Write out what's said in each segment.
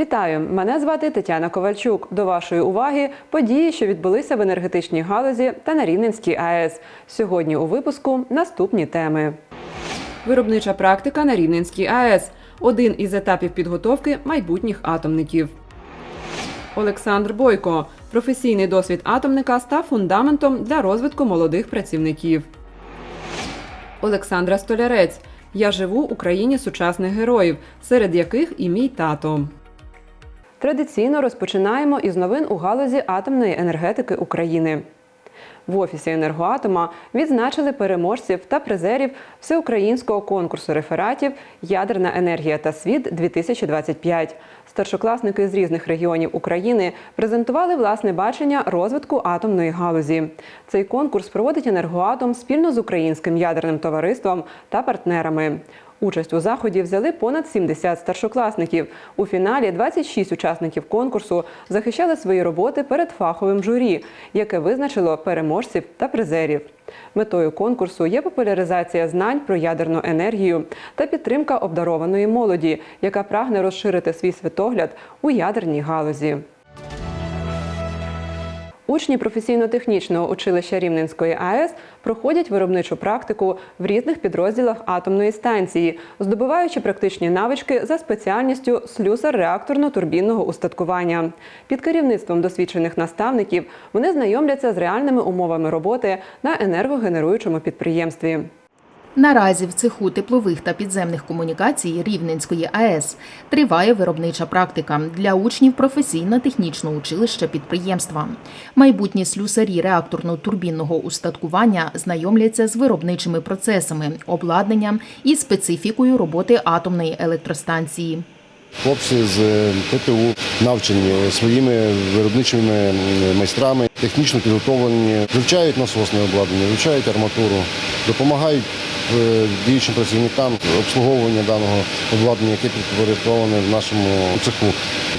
Вітаю! Мене звати Тетяна Ковальчук. До вашої уваги події, що відбулися в енергетичній галузі та на Рівненській АЕС. Сьогодні у випуску наступні теми. Виробнича практика на Рівненській АЕС один із етапів підготовки майбутніх атомників. Олександр Бойко. Професійний досвід атомника став фундаментом для розвитку молодих працівників. Олександра Столярець. Я живу в Україні сучасних героїв, серед яких і мій тато. Традиційно розпочинаємо із новин у галузі атомної енергетики України. В офісі енергоатома відзначили переможців та призерів всеукраїнського конкурсу рефератів Ядерна енергія та світ 2025 Старшокласники з різних регіонів України презентували власне бачення розвитку атомної галузі. Цей конкурс проводить енергоатом спільно з українським ядерним товариством та партнерами. Участь у заході взяли понад 70 старшокласників. У фіналі 26 учасників конкурсу захищали свої роботи перед фаховим журі, яке визначило переможців та призерів. Метою конкурсу є популяризація знань про ядерну енергію та підтримка обдарованої молоді, яка прагне розширити свій світогляд у ядерній галузі. Учні професійно-технічного училища Рівненської АЕС проходять виробничу практику в різних підрозділах атомної станції, здобуваючи практичні навички за спеціальністю слюсар реакторно-турбінного устаткування. Під керівництвом досвідчених наставників вони знайомляться з реальними умовами роботи на енергогенеруючому підприємстві. Наразі в цеху теплових та підземних комунікацій Рівненської АЕС триває виробнича практика для учнів професійно-технічного училища підприємства. Майбутні слюсарі реакторно-турбінного устаткування знайомляться з виробничими процесами, обладнанням і специфікою роботи атомної електростанції. Хлопці з е, ПТУ навчені своїми виробничими майстрами, технічно підготовлені, вивчають насосне обладнання, вивчають арматуру, допомагають діючим працівникам обслуговування даного обладнання, яке підпорядковане в нашому цеху.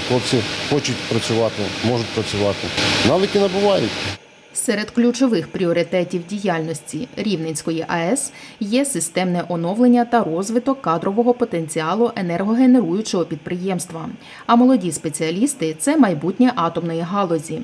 Хлопці хочуть працювати, можуть працювати. Навики набувають. Серед ключових пріоритетів діяльності Рівненської АЕС є системне оновлення та розвиток кадрового потенціалу енергогенеруючого підприємства. А молоді спеціалісти це майбутнє атомної галузі.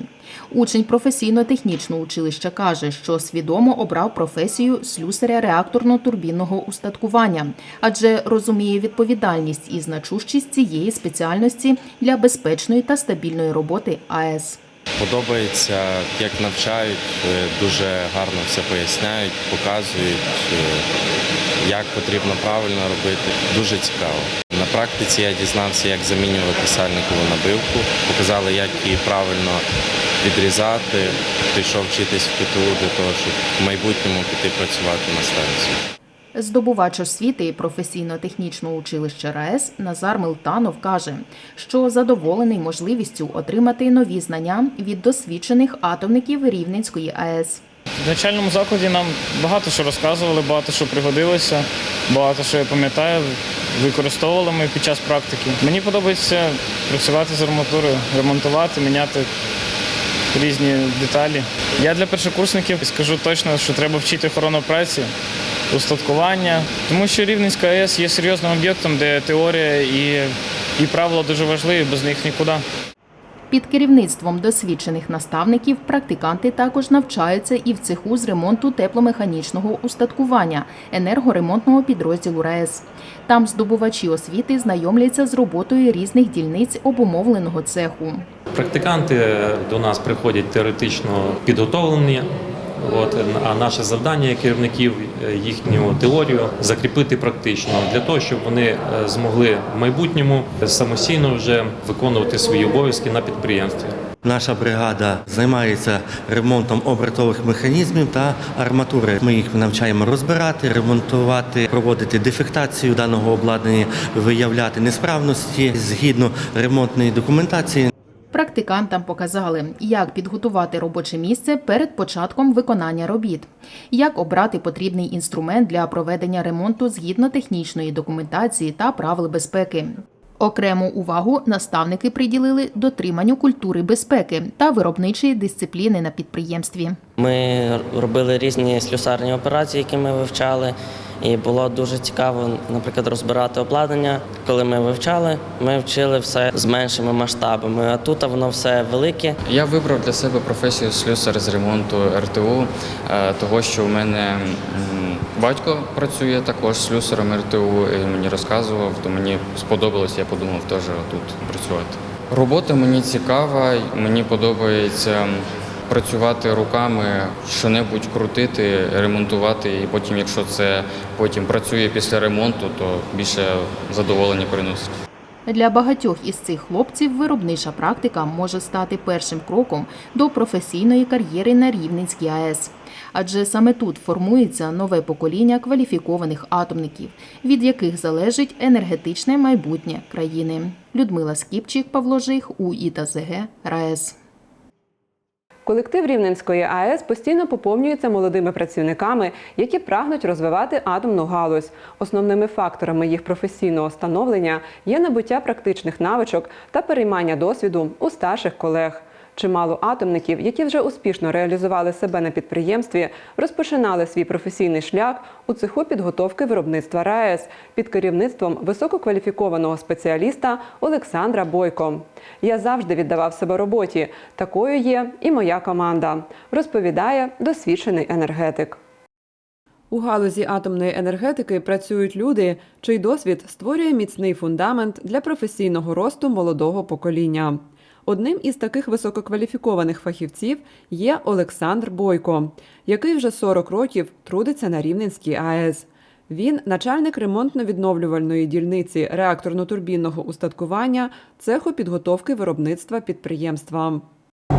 Учень професійно-технічного училища каже, що свідомо обрав професію слюсаря реакторно-турбінного устаткування, адже розуміє відповідальність і значущість цієї спеціальності для безпечної та стабільної роботи АЕС. Подобається, як навчають, е, дуже гарно все поясняють, показують, е, як потрібно правильно робити. Дуже цікаво. На практиці я дізнався, як замінювати сальникову набивку, показали, як її правильно відрізати. Прийшов вчитись в ПТУ для того, щоб в майбутньому піти працювати на станції. Здобувач освіти професійно-технічного училища РаЕС Назар Милтанов каже, що задоволений можливістю отримати нові знання від досвідчених атомників Рівненської АЕС. В навчальному закладі нам багато що розказували, багато що пригодилося, багато що я пам'ятаю, використовували ми під час практики. Мені подобається працювати з арматурою, ремонтувати, міняти різні деталі. Я для першокурсників скажу точно, що треба вчити охорону праці, устаткування, тому що Рівненська АЕС є серйозним об'єктом, де теорія і, і правила дуже важливі, без них нікуди. Під керівництвом досвідчених наставників практиканти також навчаються і в цеху з ремонту тепломеханічного устаткування енергоремонтного підрозділу РаЕС. Там здобувачі освіти знайомляться з роботою різних дільниць обумовленого цеху. Практиканти до нас приходять теоретично підготовлені. От, а наше завдання керівників е, їхню теорію закріпити практично для того, щоб вони е, змогли в майбутньому самостійно вже виконувати свої обов'язки на підприємстві. Наша бригада займається ремонтом обертових механізмів та арматури. Ми їх навчаємо розбирати, ремонтувати, проводити дефектацію даного обладнання, виявляти несправності згідно ремонтної документації. Практикантам показали, як підготувати робоче місце перед початком виконання робіт, як обрати потрібний інструмент для проведення ремонту згідно технічної документації та правил безпеки. Окрему увагу наставники приділили дотриманню культури безпеки та виробничої дисципліни на підприємстві. Ми робили різні слюсарні операції, які ми вивчали, і було дуже цікаво, наприклад, розбирати обладнання. Коли ми вивчали, ми вчили все з меншими масштабами. А тут воно все велике. Я вибрав для себе професію слюсар з ремонту РТУ, е, того що у мене батько працює також слюсарем РТУ, і мені розказував, то мені сподобалось, я подумав теж тут працювати. Робота мені цікава, мені подобається працювати руками, що-небудь крутити, ремонтувати, і потім, якщо це потім працює після ремонту, то більше задоволення приносить. Для багатьох із цих хлопців виробнича практика може стати першим кроком до професійної кар'єри на Рівненській АЕС. Адже саме тут формується нове покоління кваліфікованих атомників, від яких залежить енергетичне майбутнє країни. Людмила Скіпчик, Павло Жих, УІ та ЗГ, РаЕС. Колектив Рівненської АЕС постійно поповнюється молодими працівниками, які прагнуть розвивати атомну галузь. Основними факторами їх професійного становлення є набуття практичних навичок та переймання досвіду у старших колег. Чимало атомників, які вже успішно реалізували себе на підприємстві, розпочинали свій професійний шлях у цеху підготовки виробництва РаЕС під керівництвом висококваліфікованого спеціаліста Олександра Бойко. Я завжди віддавав себе роботі. Такою є і моя команда, розповідає досвідчений енергетик. У галузі атомної енергетики працюють люди, чий досвід створює міцний фундамент для професійного росту молодого покоління. Одним із таких висококваліфікованих фахівців є Олександр Бойко, який вже 40 років трудиться на Рівненській АЕС. Він начальник ремонтно-відновлювальної дільниці реакторно-турбінного устаткування цеху підготовки виробництва підприємства.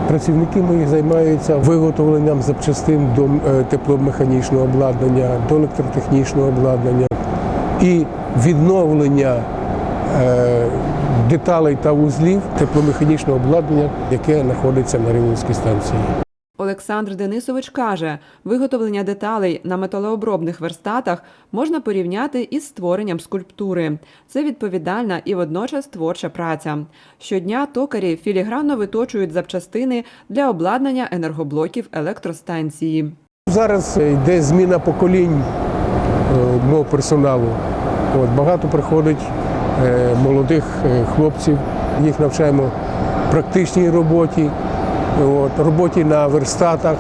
Працівники мої займаються виготовленням запчастин до е, тепломеханічного обладнання, до електротехнічного обладнання і відновлення е, деталей та вузлів тепломеханічного обладнання, яке знаходиться на Рівненській станції. Олександр Денисович каже, виготовлення деталей на металообробних верстатах можна порівняти із створенням скульптури. Це відповідальна і водночас творча праця. Щодня токарі філігранно виточують запчастини для обладнання енергоблоків електростанції. Зараз йде зміна поколінь е, мого персоналу. От, багато приходить молодих е, хлопців, їх навчаємо практичній роботі, от, роботі на верстатах.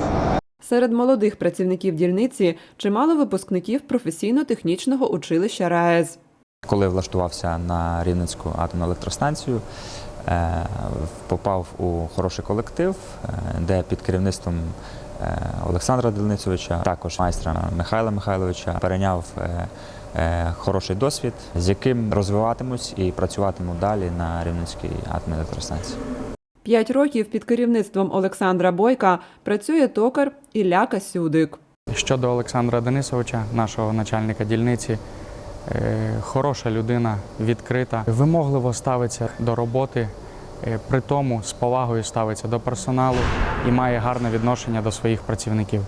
Серед молодих працівників дільниці чимало випускників професійно-технічного училища РаЕС. Коли влаштувався на Рівненську атомну електростанцію, е, попав у хороший колектив, е, де під керівництвом е, Олександра Дельницевича, також майстра Михайла Михайловича, перейняв е, е, хороший досвід, з яким розвиватимусь і працюватиму далі на Рівненській атомній електростанції. П'ять років під керівництвом Олександра Бойка працює токар Ілля Касюдик. Щодо Олександра Денисовича, нашого начальника дільниці, е, хороша людина, відкрита, вимогливо ставиться до роботи, е, при тому з повагою ставиться до персоналу і має гарне відношення до своїх працівників.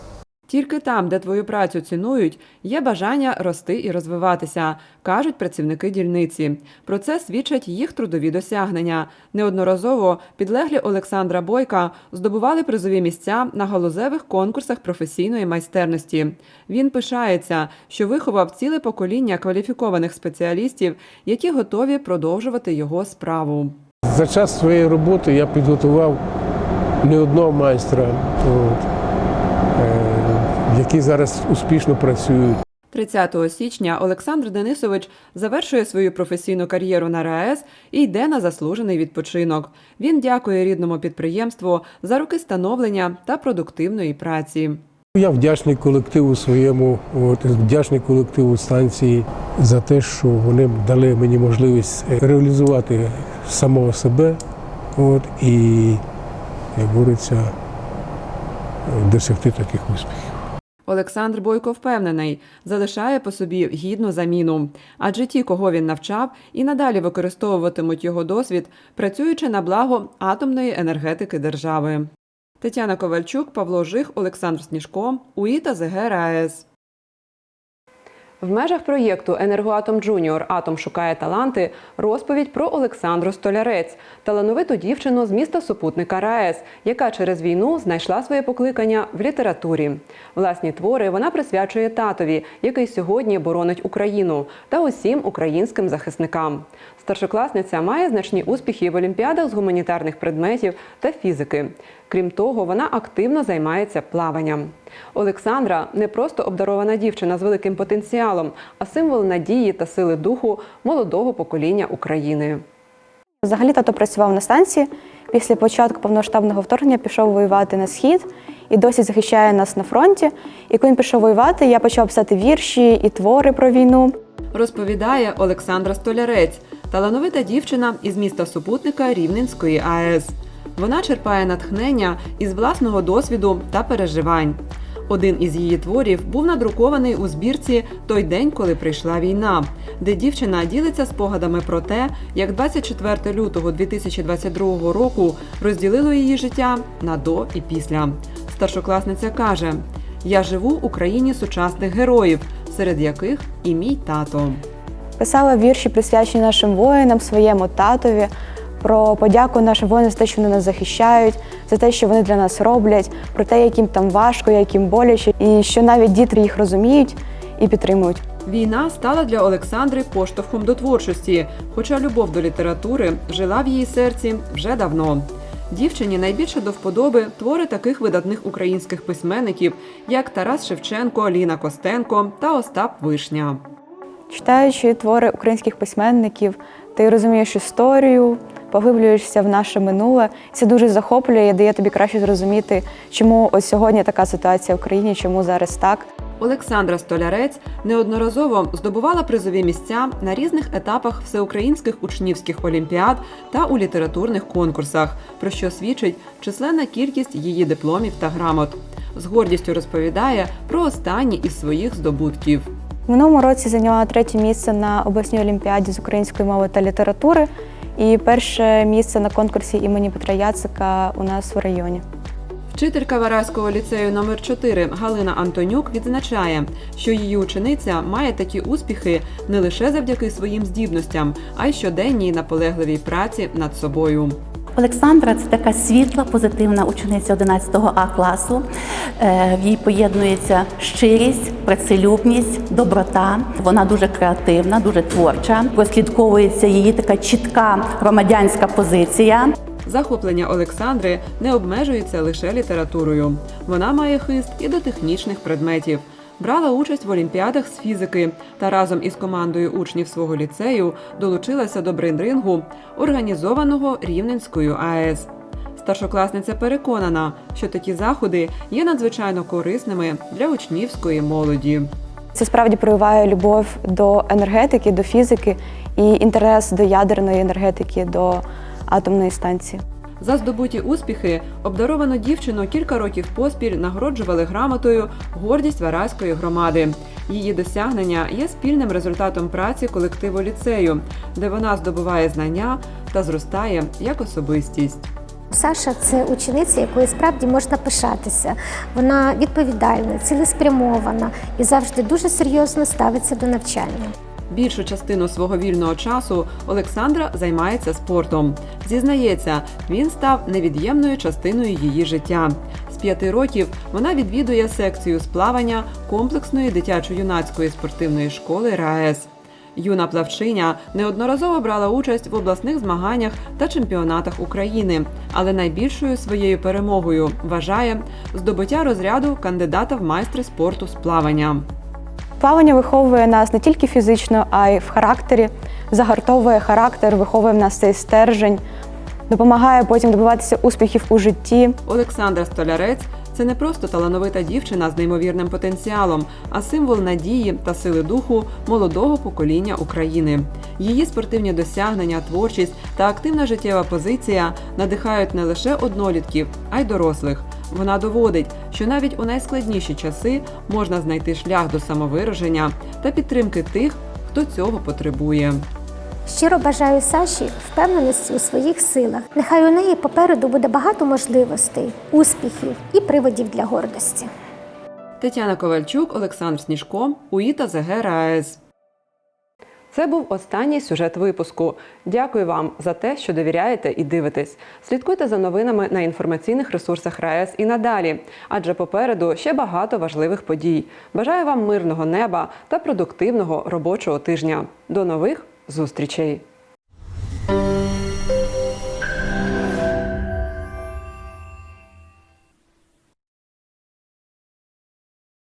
Тільки там, де твою працю цінують, є бажання рости і розвиватися, кажуть працівники дільниці. Про це свідчать їх трудові досягнення. Неодноразово підлеглі Олександра Бойка здобували призові місця на галузевих конкурсах професійної майстерності. Він пишається, що виховав ціле покоління кваліфікованих спеціалістів, які готові продовжувати його справу. За час своєї роботи я підготував не одного майстра, от, е, які зараз успішно працюють. 30 січня Олександр Денисович завершує свою професійну кар'єру на РаЕС і йде на заслужений відпочинок. Він дякує рідному підприємству за роки становлення та продуктивної праці. Я вдячний колективу своєму, от, вдячний колективу станції за те, що вони дали мені можливість реалізувати самого себе от, і, як говориться, досягти таких успіхів. Олександр Бойко впевнений, залишає по собі гідну заміну, адже ті, кого він навчав, і надалі використовуватимуть його досвід, працюючи на благо атомної енергетики держави. Тетяна Ковальчук, Павло Жих, Олександр Сніжко, УІТА ЗГ РаЕС. В межах проєкту Енергоатом Джуніор Атом шукає таланти розповідь про Олександру Столярець, талановиту дівчину з міста супутника РаЕС, яка через війну знайшла своє покликання в літературі. Власні твори вона присвячує татові, який сьогодні боронить Україну, та усім українським захисникам. Старшокласниця має значні успіхи в олімпіадах з гуманітарних предметів та фізики. Крім того, вона активно займається плаванням. Олександра не просто обдарована дівчина з великим потенціалом, а символ надії та сили духу молодого покоління України. Взагалі тато працював на станції. Після початку повноштабного вторгнення пішов воювати на схід і досі захищає нас на фронті. І коли він пішов воювати, я почав писати вірші і твори про війну. Розповідає Олександра Столярець, талановита дівчина із міста супутника Рівненської АЕС. Вона черпає натхнення із власного досвіду та переживань. Один із її творів був надрукований у збірці Той день, коли прийшла війна, де дівчина ділиться спогадами про те, як 24 лютого 2022 року розділило її життя на до і після. Старшокласниця каже: Я живу в Україні сучасних героїв, серед яких і мій тато. Писала вірші, присвячені нашим воїнам, своєму татові, про подяку нашим воїнам за те, що вони нас захищають, за те, що вони для нас роблять, про те, яким там важко, яким боляче, і що навіть діти їх розуміють і підтримують. Війна стала для Олександри поштовхом до творчості, хоча любов до літератури жила в її серці вже давно. Дівчині найбільше до вподоби твори таких видатних українських письменників, як Тарас Шевченко, Ліна Костенко та Остап Вишня. Читаючи твори українських письменників, ти розумієш історію, поглиблюєшся в наше минуле. Це дуже захоплює і дає тобі краще зрозуміти, чому ось сьогодні така ситуація в Україні, чому зараз так. Олександра Столярець неодноразово здобувала призові місця на різних етапах всеукраїнських учнівських олімпіад та у літературних конкурсах, про що свідчить численна кількість її дипломів та грамот. З гордістю розповідає про останні із своїх здобутків. В минулому році зайняла третє місце на обласній олімпіаді з української мови та літератури і перше місце на конкурсі імені Петра Яцика у нас в районі. Вчителька Вараського ліцею номер 4 Галина Антонюк відзначає, що її учениця має такі успіхи не лише завдяки своїм здібностям, а й щоденній наполегливій праці над собою. Олександра це така світла, позитивна учениця 11 А класу. Е, В їй поєднується щирість, працелюбність, доброта. Вона дуже креативна, дуже творча. Прослідковується її така чітка громадянська позиція. Захоплення Олександри не обмежується лише літературою. Вона має хист і до технічних предметів. Брала участь в олімпіадах з фізики та разом із командою учнів свого ліцею долучилася до брейнрингу, організованого Рівненською АЕС. Старшокласниця переконана, що такі заходи є надзвичайно корисними для учнівської молоді. Це справді проявляє любов до енергетики, до фізики і інтерес до ядерної енергетики, до атомної станції. За здобуті успіхи обдаровану дівчину кілька років поспіль нагороджували грамотою гордість Вараської громади. Її досягнення є спільним результатом праці колективу ліцею, де вона здобуває знання та зростає як особистість. Саша це учениця, якою справді можна пишатися. Вона відповідальна, цілеспрямована і завжди дуже серйозно ставиться до навчання. Більшу частину свого вільного часу Олександра займається спортом. Зізнається, він став невід'ємною частиною її життя. З п'яти років вона відвідує секцію з плавання комплексної дитячо-юнацької спортивної школи РаЕС. Юна плавчиня неодноразово брала участь в обласних змаганнях та чемпіонатах України, але найбільшою своєю перемогою вважає здобуття розряду кандидата в майстри спорту з плавання. Плавання виховує нас не тільки фізично, а й в характері, загартовує характер, виховує в нас цей стержень, допомагає потім добиватися успіхів у житті. Олександра Столярець це не просто талановита дівчина з неймовірним потенціалом, а символ надії та сили духу молодого покоління України. Її спортивні досягнення, творчість та активна життєва позиція надихають не лише однолітків, а й дорослих. Вона доводить, що навіть у найскладніші часи можна знайти шлях до самовираження та підтримки тих, хто цього потребує. Щиро бажаю Саші впевненості у своїх силах. Нехай у неї попереду буде багато можливостей, успіхів і приводів для гордості. Тетяна Ковальчук, Олександр Сніжко, УІТА ЗГ РаЕС. Це був останній сюжет випуску. Дякую вам за те, що довіряєте і дивитесь. Слідкуйте за новинами на інформаційних ресурсах РаЕС і надалі, адже попереду ще багато важливих подій. Бажаю вам мирного неба та продуктивного робочого тижня. До нових зустрічей!